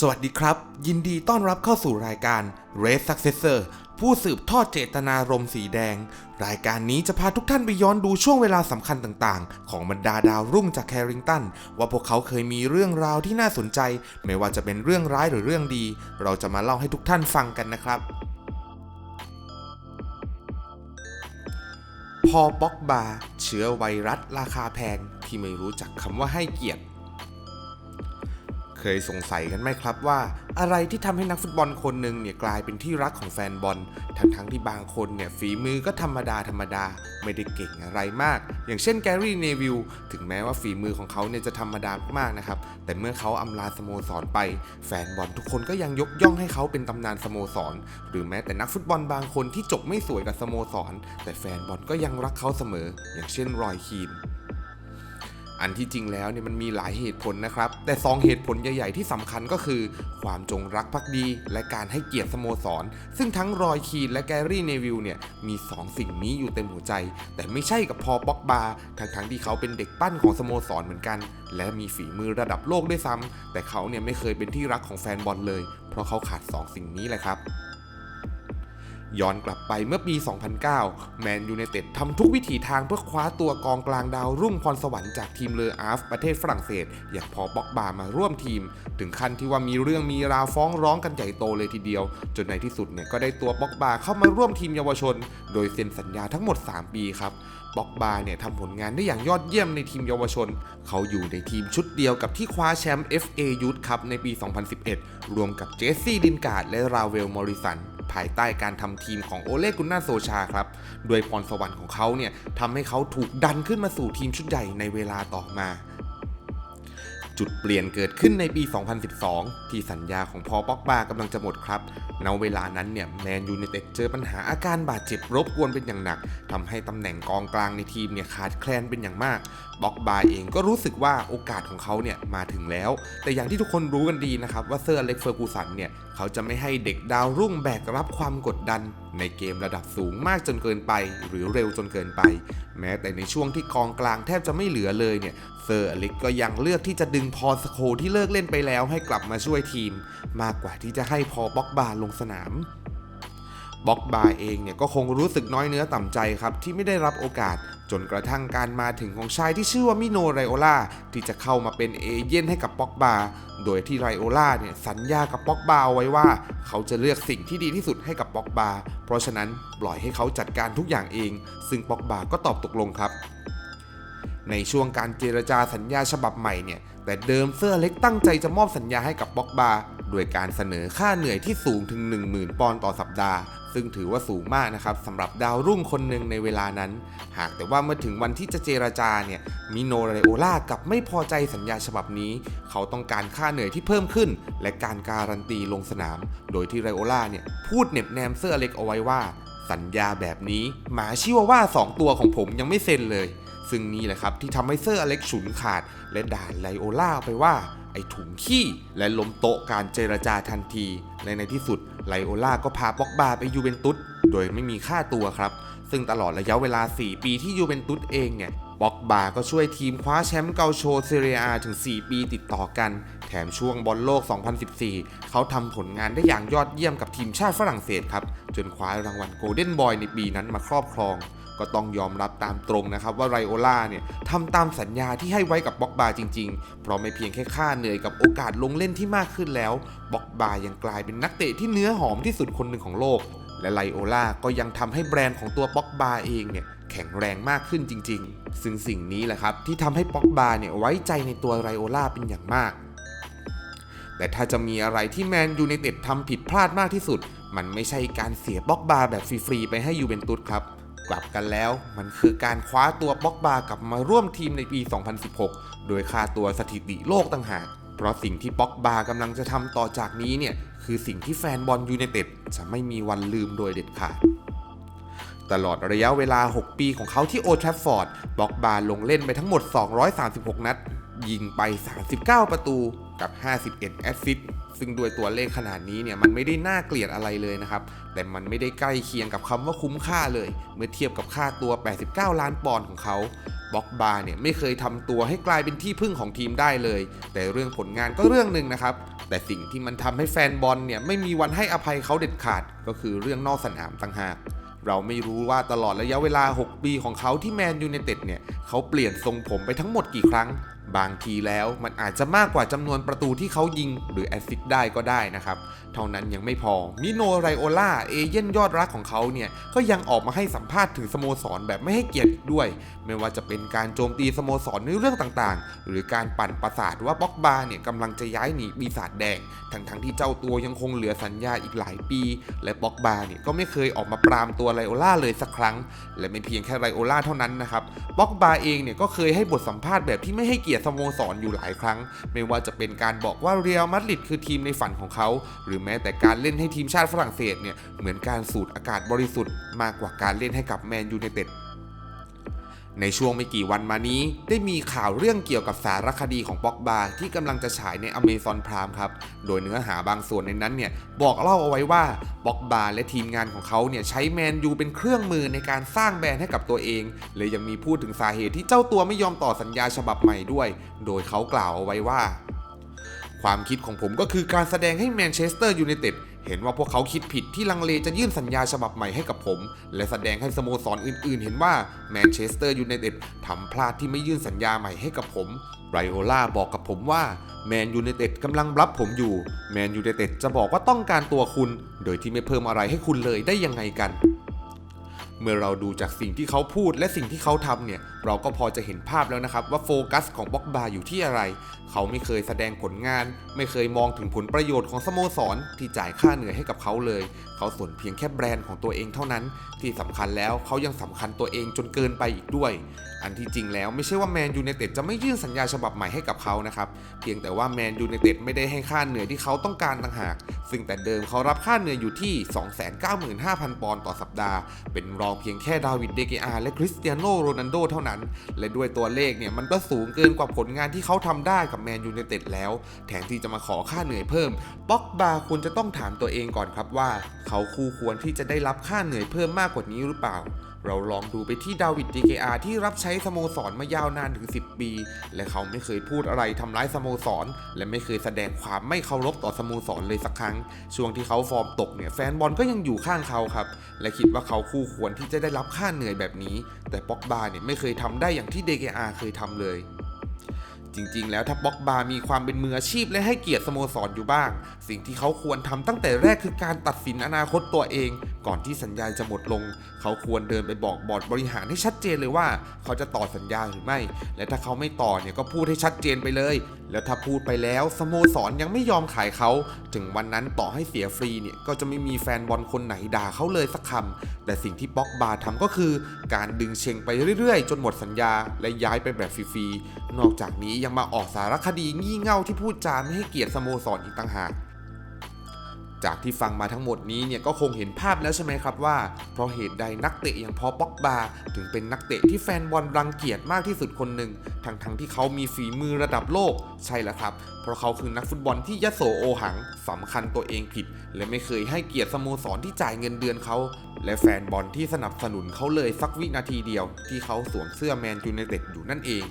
สวัสดีครับ ยินดีต้อนรับเข้าสู่รายการ Race Successor ผู้สืบทอดเจตนารมณ์สีแดง รายการนี้จะพาทุกท่านไปย้อนดูช่วงเวลาสำคัญต่างๆ ของบรรดาดาวรุ่งจากแคริงตัน ว่าพวกเขาเคยมีเรื่องราวที่น่าสนใจ ไม่ว่าจะเป็นเรื่องร้ายหรือเรื่องดี เราจะมาเล่าให้ทุกท่านฟังกันนะครับ พอป็อกบา เชื้อไวรัสราคาแพงที่ไม่รู้จักคำว่าให้เกียรติ เคยสงสัยกันไหมครับว่า อะไรที่ทำให้นักฟุตบอลคนหนึ่งเนี่ยกลายเป็นที่รักของแฟนบอล ทั้งๆที่บางคนเนี่ยฝีมือก็ธรรมดาธรรมดา ไม่ได้เก่งอะไรมาก อย่างเช่นแกรี่เนวิลถึงแม้ว่าฝีมือของเขาเนี่ยจะธรรมดามากๆนะครับ แต่เมื่อเขาอำลาสโมสรไป แฟนบอลทุกคนก็ยังยกย่องให้เขาเป็นตำนานสโมสร หรือแม้แต่นักฟุตบอลบางคนที่จบไม่สวยกับสโมสร แต่แฟนบอลก็ยังรักเขาเสมอ อย่างเช่นรอยคีน อันที่จริงแล้วเนี่ยมันมีหลายเหตุผลนะครับ แต่2เหตุผลใหญ่ ๆ ที่สำคัญก็คือ ความจงรักภักดี และการให้เกียรติสโมสร ซึ่งทั้งรอยคีนและแกรี่เนวิลเนี่ยมี 2 สิ่งนี้อยู่เต็มหัวใจ แต่ไม่ใช่กับพอป็อกบาทั้งๆที่เขาเป็นเด็กปั้นของสโมสรเหมือนกัน และมีฝีมือระดับโลกด้วยซ้ำแต่เขาเนี่ยไม่เคยเป็นที่รักของแฟนบอลเลย เพราะเขาขาด 2 สิ่งนี้แหละครับ ย้อนกลับไปเมื่อปี 2009 แมนยู i นเต็ดทำทุกวิถีทางเพื่อคว้าตัวกองกลางดาวรุ่งพรสวรรค์จากทีมเลออาฟประเทศฝรั่งเศส อย่างพอบ็อกบามาร่วมทีม ถึงขั้นที่ว่ามีเรื่องมีราวฟ้องร้องกันใหญ่โตเลยทีเดียว จนในที่สุดเนี่ยก็ได้ตัวบ็อกบาเข้ามาร่วมทีมเยาวชน โดยเซ็นสัญญาทั้งหมด 3 ปีครับบ็อกบาเนี่ยทำผลงานได้อย่างยอดเยี่ยมในทีมเยาวชน เขาอยู่ในทีมชุดเดียวกับที่คว้าแชมป์ FA Youth Cup ในปี 2011 รวมกับเจสซี่ดินการ์ดและราเวลมอริสัน ภายใต้การทำทีมของโอเลกุนนาโซชาครับ โดยพรสวรรค์ของเขาเนี่ยทำให้เขาถูกดันขึ้นมาสู่ทีมชุดใหญ่ในเวลาต่อมาจุดเปลี่ยนเกิดขึ้นในปี 2012 ที่สัญญาของพอป็อกบากำลังจะหมดครับ ณเวลานั้นเนี่ยแมนยูไนเต็ดเจอปัญหาอาการบาดเจ็บรบกวนเป็นอย่างหนักทำให้ตำแหน่งกองกลางในทีมเนี่ยขาดแคลนเป็นอย่างมากบ็อกบาเองก็รู้สึกว่าโอกาสของเขาเนี่ยมาถึงแล้ว แต่อย่างที่ทุกคนรู้กันดีนะครับว่าเซอร์อเล็กเฟอร์กูสันเนี่ยเขาจะไม่ให้เด็กดาวรุ่งแบกรับความกดดันในเกมระดับสูงมากจนเกินไป หรือเร็วจนเกินไป แม้แต่ในช่วงที่กองกลางแทบจะไม่เหลือเลยเนี่ยเซอร์อเล็กก็ยังเลือกที่จะดึงพอสโคที่เลิกเล่นไปแล้วให้กลับมาช่วยทีม มากกว่าที่จะให้พอบ็อกบาลงสนามบ็อกบาเองเนี่ยก็คงรู้สึกน้อยเนื้อต่ำใจครับที่ไม่ได้รับโอกาส จนกระทั่งการมาถึงของชายที่ชื่อว่ามิโนไรโอลาที่จะเข้ามาเป็นเอเย่นให้กับบ็อกบาโดยที่ไรโอลาเนี่ยสัญญากับบ็อกบาเอาไว้ว่า เขาจะเลือกสิ่งที่ดีที่สุดให้กับบ็อกบาเพราะฉะนั้นปล่อยให้เขาจัดการทุกอย่างเอง ซึ่งบ็อกบาก็ตอบตกลงครับ ในช่วงการเจรจาสัญญาฉบับใหม่เนี่ยแต่เดิมเซอร์เล็กตั้งใจจะมอบสัญญาให้กับบ็อกบา โดยการเสนอค่าเหนื่อยที่สูงถึง 10,000 ปอนด์ต่อสัปดาห์ ซึ่งถือว่าสูงมากนะครับสำหรับดาวรุ่งคนหนึ่งในเวลานั้น หากแต่ว่าเมื่อถึงวันที่จะเจรจาเนี่ยมิโนเรโอล่ากับไม่พอใจสัญญาฉบับนี้ เขาต้องการค่าเหนื่อยที่เพิ่มขึ้น และการการันตีลงสนาม โดยที่ไรโอล่าเนี่ยพูดเหน็บแนมเซอร์เล็กเอาไว้ว่า สัญญาแบบนี้หมาชิวาว่าสองตัวของผมยังไม่เซ็นเลย ซึ่งนี่แหละครับที่ทำให้เซอร์อเล็กฉุนขาด และด่าไลโอล่าไปว่า ไอ้ถุงขี้และล้มโต๊ะการเจรจาทันที และในที่สุดไลโอล่าก็พาป็อกบาไปยูเวนตุสโดยไม่มีค่าตัวครับ ซึ่งตลอดระยะเวลา 4 ปีที่ยูเวนตุสเองเนี่ยป็อกบาก็ช่วยทีมคว้าแชมป์เกาโชเซเรียถึง 4 ปีติดต่อกัน แถมช่วงบอลโลก 2014 เขาทำผลงานได้อย่างยอดเยี่ยมกับทีมชาติฝรั่งเศสครับ จนคว้ารางวัลโกลเด้นบอยในปีนั้นมาครอบครอง ก็ต้องยอมรับตามตรงนะครับว่าไรโอล่าเนี่ยทำตามสัญญาที่ให้ไว้กับบ็อกบาจริงๆ เพราะไม่เพียงแค่ค่าเหนื่อยกับโอกาสลงเล่นที่มากขึ้นแล้วบ็อกบายังกลายเป็นนักเตะที่เนื้อหอมที่สุดคนหนึ่งของโลก และไลโอล่าก็ยังทำให้แบรนด์ของตัวบ็อกบาเองเนี่ยแข็งแรงมากขึ้นจริง ๆ ซึ่งสิ่งนี้แหละครับที่ทำให้บ็อกบาเนี่ยไว้ใจในตัวไรโอล่าเป็นอย่างมากแต่ถ้าจะมีอะไรที่แมนยูไนเต็ดทำผิดพลาดมากที่สุด มันไม่ใช่การเสียบ็อกบาแบบฟรีๆไปให้ยูเวนตุสครับ ลับกันแล้ว มันคือการคว้าตัวบ็อกบากลับมาร่วมทีมในปี 2016 โดยค่าตัวสถิติโลกต่างหาก เพราะสิ่งที่บ็อกบากำลังจะทำต่อจากนี้เนี่ย คือสิ่งที่แฟนบอลยูไนเต็ดจะไม่มีวันลืมโดยเด็ดขาดตลอดระยะเวลา 6 ปีของเขาที่โอทราฟฟอร์ดบ็อกบาลงเล่นไปทั้งหมด 236 นัด ยิงไป 39 ประตูกับ 51 แอสซิสต์ ซึ่งด้วยตัวเลขขนาดนี้เนี่ยมันไม่ได้น่าเกลียดอะไรเลยนะครับ แต่มันไม่ได้ใกล้เคียงกับคำว่าคุ้มค่าเลย เมื่อเทียบกับค่าตัว 89 ล้านปอนด์ของเขาบ็อกบาร์เนี่ยไม่เคยทำตัวให้กลายเป็นที่พึ่งของทีมได้เลย แต่เรื่องผลงานก็เรื่องหนึ่งนะครับ แต่สิ่งที่มันทำให้แฟนบอลเนี่ยไม่มีวันให้อภัยเขาเด็ดขาด ก็คือเรื่องนอกสนามต่างหากเราไม่รู้ว่าตลอดระยะเวลา 6 ปีของเขาที่แมนยูไนเต็ดเนี่ย เขาเปลี่ยนทรงผมไปทั้งหมดกี่ครั้ง บางทีแล้วมันอาจจะมากกว่าจำนวนประตูที่เขายิงหรือแอสซิสต์ได้ก็ได้นะครับ เท่านั้นยังไม่พอ มิโนไรโอล่าเอเย่นยอดรักของเขาเนี่ย ก็ยังออกมาให้สัมภาษณ์ถึงสโมสรแบบไม่ให้เกียรติด้วย ไม่ว่าจะเป็นการโจมตีสโมสรในเรื่องต่างๆ หรือการปั่นประสาทว่าบ็อกบาเนี่ยกำลังจะย้ายหนีปีศาจแดง ทั้งๆที่เจ้าตัวยังคงเหลือสัญญาอีกหลายปี และบ็อกบาเนี่ยก็ไม่เคยออกมาปรามตัวไรโอล่าเลยสักครั้ง และไม่เพียงแค่ไรโอล่าเท่านั้นนะครับบ็อกบาเองเนี่ยก็เคยให้บทสัมภาษณ์แบบที่ไม่ให้เกียรติสโมสรอยู่หลายครั้ง ไม่ว่าจะเป็นการบอกว่าเรียลมาดริดคือทีมในฝันของเขา หรือแม้แต่การเล่นให้ทีมชาติฝรั่งเศสเนี่ยเหมือนการสูดอากาศบริสุทธิ์มากกว่าการเล่นให้กับแมนยูไนเต็ด ในช่วงไม่กี่วันมานี้ ได้มีข่าวเรื่องเกี่ยวกับสารคดีของป็อกบาที่กำลังจะฉายในอเมซอนพรามครับ โดยเนื้อหาบางส่วนในนั้นเนี่ยบอกเล่าเอาไว้ว่าป็อกบาและทีมงานของเขาเนี่ยใช้แมนยูเป็นเครื่องมือในการสร้างแบรนด์ให้กับตัวเองเลยยังมีพูดถึงสาเหตุที่เจ้าตัวไม่ยอมต่อสัญญาฉบับใหม่ด้วย โดยเขากล่าวเอาไว้ว่า ความคิดของผมก็คือการแสดงให้แมนเชสเตอร์ยูไนเต็ด เห็นว่าพวกเขาคิดผิดที่ลังเลจะยื่นสัญญาฉบับใหม่ให้กับผม และแสดงให้สโมสรอื่นๆ เห็นว่าแมนเชสเตอร์ยูไนเต็ดทำพลาดที่ไม่ยื่นสัญญาใหม่ให้กับผมไรโอล่าบอกกับผมว่าแมนยูไนเต็ดกำลังรับผมอยู่แมนยูไนเต็ดจะบอกว่าต้องการตัวคุณ โดยที่ไม่เพิ่มอะไรให้คุณเลยได้ยังไงกัน เมื่อเราดูจากสิ่งที่เขาพูดและสิ่งที่เขาทำเนี่ย เราก็พอจะเห็นภาพแล้วนะครับว่าโฟกัสของบ็อกบาอยู่ที่อะไร เขาไม่เคยแสดงผลงาน ไม่เคยมองถึงผลประโยชน์ของสโมสร ที่จ่ายค่าเหนื่อยให้กับเขาเลย เขาสนเพียงแค่แบรนด์ของตัวเองเท่านั้น ที่สำคัญแล้วเขายังสำคัญตัวเองจนเกินไปอีกด้วย อันที่จริงแล้วไม่ใช่ว่าแมนยูไนเต็ดจะไม่ยื่นสัญญาฉบับใหม่ให้กับเขานะครับ เพียงแต่ว่าแมนยูไนเต็ดไม่ได้ให้ค่าเหนื่อยที่เขาต้องการต่างหาก ซึ่งแต่เดิมเขารับค่าเหนื่อยอยู่ที่ 295,000 ปอนด์ต่อสัปดาห์ เป็นรองเพียงแค่ดาวิดเดเกอาและคริสเตียโนโรนันโดเท่านั้น และด้วยตัวเลขเนี่ยมันก็สูงเกินกว่าผลงานที่เขาทำได้กับแมนยูไนเต็ดแล้ว แทนที่จะมาขอค่าเหนื่อยเพิ่มป็อกบาควรจะต้องถามตัวเองก่อนครับว่า เขาคู่ควรที่จะได้รับค่าเหนื่อยเพิ่มมากกว่านี้หรือเปล่า เราลองดูไปที่ดาวิดดีเกอาที่รับใช้สโมสรมายาวนานถึง 10 ปี และเขาไม่เคยพูดอะไรทำร้ายสโมสร และไม่เคยแสดงความไม่เคารพต่อสโมสรเลยสักครั้ง ช่วงที่เขาฟอร์มตกเนี่ยแฟนบอลก็ยังอยู่ข้างเขาครับ และคิดว่าเขาคู่ควรที่จะได้รับค่าเหนื่อยแบบนี้ แต่ป็อกบาเนี่ยไม่เคยทำได้อย่างที่เดเกอาเคยทำเลยจริงๆ แล้วถ้าบ็อกบามีความเป็นมืออาชีพและให้เกียรติสโมสรอยู่บ้าง สิ่งที่เขาควรทำตั้งแต่แรกคือการตัดสินอนาคตตัวเอง ก่อนที่สัญญาจะหมดลง เขาควรเดินไปบอกบอร์ดบริหารให้ชัดเจนเลยว่า เขาจะต่อสัญญาหรือไม่ และถ้าเขาไม่ต่อเนี่ยก็พูดให้ชัดเจนไปเลย แล้วถ้าพูดไปแล้วสโมสรยังไม่ยอมขายเขา ถึงวันนั้นต่อให้เสียฟรีเนี่ยก็จะไม่มีแฟนบอลคนไหนด่าเขาเลยสักคำแต่สิ่งที่บ็อกบาทำก็คือ การดึงเชงไปเรื่อยๆ จนหมดสัญญา และย้ายไปแบบฟรีๆนอกจากนี้ยังมาออกสารคดีงี่เง่าที่พูดจาไม่ให้เกียรติสโมสรอีกต่างหาก จากที่ฟังมาทั้งหมดนี้เนี่ยก็คงเห็นภาพแล้วใช่ไหมครับว่า เพราะเหตุใดนักเตะอย่างพอป็อกบาถึงเป็นนักเตะที่แฟนบอลรังเกียจมากที่สุดคนหนึ่งทั้งๆทที่เขามีฝีมือระดับโลกใช่แล้วครับ เพราะเขาคือนักฟุตบอลที่ยโสโอหังสำคัญตัวเองผิด และไม่เคยให้เกียรติสโมสรที่จ่ายเงินเดือนเขา และแฟนบอลที่สนับสนุนเขาเลยสักวินาทีเดียว ที่เขาสวมเสื้อแมนยูไนเต็ดอยู่นั่นเอง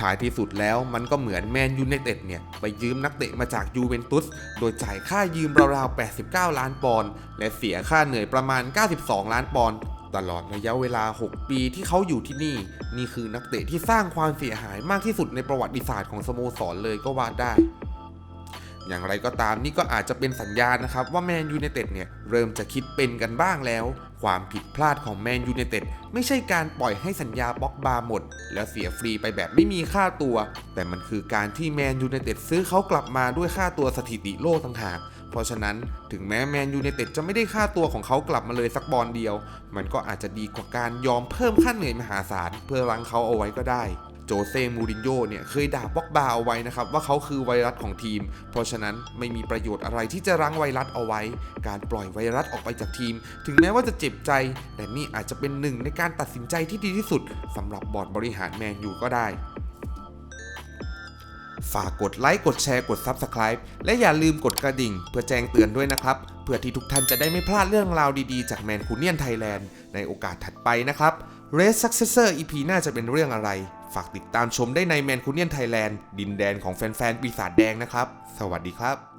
ท้ายที่สุดแล้วมันก็เหมือนแมนยูไนเต็ดเนี่ย ไปยืมนักเตะมาจากยูเวนตุส โดยจ่ายค่ายืมราวๆ 89 ล้านปอนด์และเสียค่าเหนื่อยประมาณ 92 ล้านปอนด์ตลอดระยะเวลา 6 ปีที่เขาอยู่ที่นี่ นี่คือนักเตะที่สร้างความเสียหายมากที่สุดในประวัติศาสตร์ของสโมสรเลยก็ว่าได้ อย่างไรก็ตามนี่ก็อาจจะเป็นสัญญาณนะครับว่าแมนยูไนเต็ดเนี่ยเริ่มจะคิดเป็นกันบ้างแล้ว ความผิดพลาดของแมนยูไนเต็ดไม่ใช่การปล่อยให้สัญญาบ็อกบาหมด แล้วเสียฟรีไปแบบไม่มีค่าตัว แต่มันคือการที่แมนยูไนเต็ดซื้อเขากลับมาด้วยค่าตัวสถิติโลกต่างหากเพราะฉะนั้นถึงแม้แมนยูไนเต็ดจะไม่ได้ค่าตัวของเขากลับมาเลยสักบอลเดียว มันก็อาจจะดีกว่าการยอมเพิ่มค่าเหนื่อยมหาศาลเพื่อรังเขาเอาไว้ก็ได้ โจเซ่มูรินโญ่เนี่ยเคยด่าบ็อกบาเอาไว้นะครับว่าเขาคือไวรัสของทีม เพราะฉะนั้นไม่มีประโยชน์อะไรที่จะรั้งไวรัสเอาไว้ การปล่อยไวรัสออกไปจากทีม ถึงแม้ว่าจะเจ็บใจ แต่นี่อาจจะเป็นหนึ่งในการตัดสินใจที่ดีที่สุดสำหรับบอร์ดบริหารแมนยูก็ได้ ฝากกดไลค์กดแชร์กด Subscribe และอย่าลืมกดกระดิ่ง เพื่อแจ้งเตือนด้วยนะครับเพื่อที่ทุกท่านจะได้ไม่พลาดเรื่องราวดีๆ จากแมนคูเนียนไทยแลนด์ในโอกาสถัดไปนะครับ Red Successor EP หน่าจะเป็นเรื่องอะไร ฝากติดตามชมได้ในแมนคูเนียนไทยแลนด์ดินแดนของแฟนๆปีศาจแดงนะครับ สวัสดีครับ